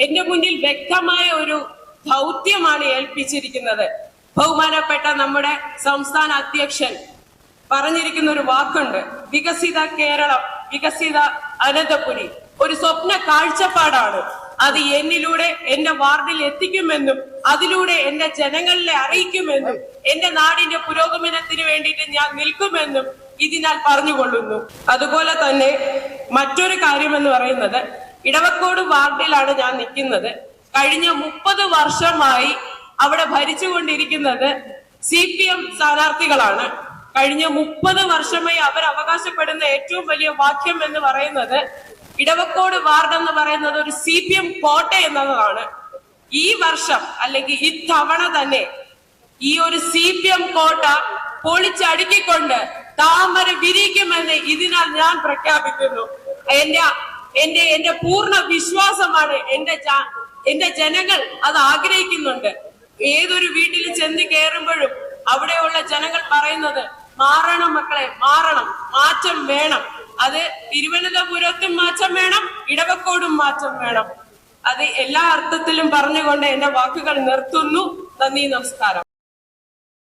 എന്റെ മുന്നിൽ വ്യക്തമായ ഒരു ദൗത്യമാണ് ഏൽപ്പിച്ചിരിക്കുന്നത്. ബഹുമാനപ്പെട്ട നമ്മുടെ സംസ്ഥാന അധ്യക്ഷൻ പറഞ്ഞിരിക്കുന്ന ഒരു വാക്കുണ്ട്. വികസിത കേരളം വികസിത അനന്തപുരി. ഒരു സ്വപ്ന കാഴ്ചപ്പാടാണ്. അത് എന്നിലൂടെ എന്റെ വാർഡിൽ എത്തിക്കുമെന്നും അതിലൂടെ എന്റെ ജനങ്ങളിലെ അറിയിക്കുമെന്നും എന്റെ നാടിന്റെ പുരോഗമനത്തിന് വേണ്ടിയിട്ട് ഞാൻ നിൽക്കുമെന്നും ഇതിനാൽ പറഞ്ഞുകൊള്ളുന്നു. അതുപോലെ തന്നെ മറ്റൊരു കാര്യമെന്ന് പറയുന്നത് ഇടവക്കോട് വാർഡിലാണ് ഞാൻ നിൽക്കുന്നത്. കഴിഞ്ഞ മുപ്പത് വർഷമായി അവിടെ ഭരിച്ചുകൊണ്ടിരിക്കുന്നത് സി പി എം സ്ഥാനാർത്ഥികളാണ്. കഴിഞ്ഞ മുപ്പത് വർഷമായി അവർ അവകാശപ്പെടുന്ന ഏറ്റവും വലിയ വാക്യം എന്ന് പറയുന്നത് ഇടവക്കോട് വാർഡ് എന്ന് പറയുന്നത് ഒരു സി പി എം കോട്ട എന്നതാണ്. ഈ വർഷം അല്ലെങ്കിൽ ഇത്തവണ തന്നെ ഈ ഒരു സി പി എം കോട്ട പൊളിച്ചടുക്കിക്കൊണ്ട് താമര വിരിക്കുമെന്ന് ഇതിനാൽ ഞാൻ പ്രഖ്യാപിക്കുന്നു. എന്റെ എന്റെ എന്റെ പൂർണ വിശ്വാസമാണ് എന്റെ എന്റെ ജനങ്ങൾ അത് ആഗ്രഹിക്കുന്നുണ്ട്. ഏതൊരു വീട്ടിൽ ചെന്ന് കയറുമ്പോഴും അവിടെയുള്ള ജനങ്ങൾ പറയുന്നത് മാറണം മക്കളെ മാറണം മാറ്റം വേണം. അത് തിരുവനന്തപുരത്തും മാറ്റം വേണം ഇടവക്കോടും മാറ്റം വേണം. അത് എല്ലാ അർത്ഥത്തിലും പറഞ്ഞുകൊണ്ട് എന്റെ വാക്കുകൾ നിർത്തുന്നു. നന്ദി നമസ്കാരം.